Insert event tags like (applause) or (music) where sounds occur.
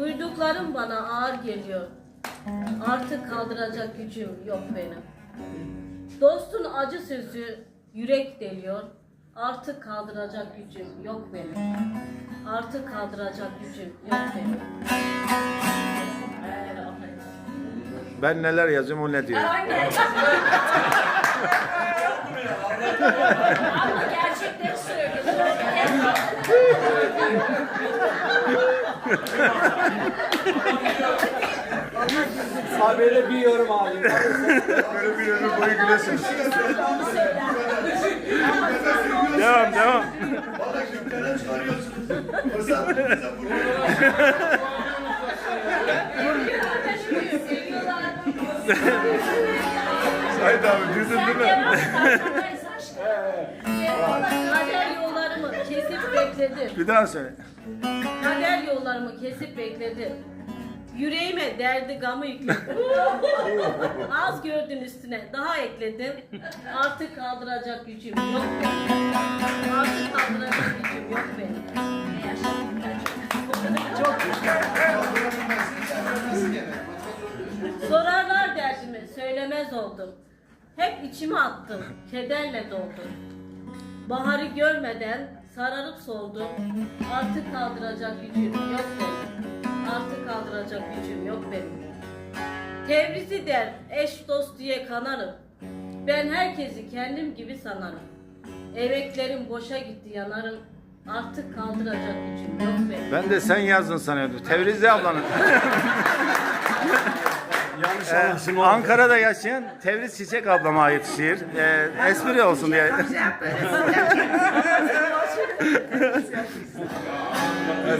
Duyduklarım bana ağır geliyor. Artık kaldıracak gücüm yok benim. Dostun acı sözü yürek deliyor. Artık kaldıracak gücüm yok benim. Artık kaldıracak gücüm yok benim. Ben neler yazıyorum o ne diyor. Aynen. (laughs) Ama gerçekleri söylüyor. (laughs) Habere bir yorum alayım. Böyle bir ömür boyu gülesiniz. devam devam. Bana kimlere çıkarıyorsun? Fırsat mı bize buraya? Sait abi düzdün değil mi? Yollarımı kesip bekledim. Bir daha söyle. Kader yollarımı kesip bekledim. Yüreğime derdi gamı yükledim. (laughs) Az gördün üstüne daha ekledim. Artık kaldıracak gücüm yok benim. Artık kaldıracak gücüm yok benim. Sorarlar derdimi, söylemez oldum. Hep içime attım, kederle doldum. Baharı görmeden sararıp soldum. Artık kaldıracak gücüm yok benim. Artık kaldıracak gücüm yok benim. Tebrizi der, eş dost diye kanarım. Ben herkesi kendim gibi sanarım. Emeklerim boşa gitti yanarım. Artık kaldıracak gücüm yok benim. Ben de sen yazdın sanıyordum. Tevrizli ablanın. (laughs) Yanlış Ee, anlaşılma oldu. Ankara'da yaşayan Tevriz Çiçek ablama ait şiir. Ee, espri olsun diye.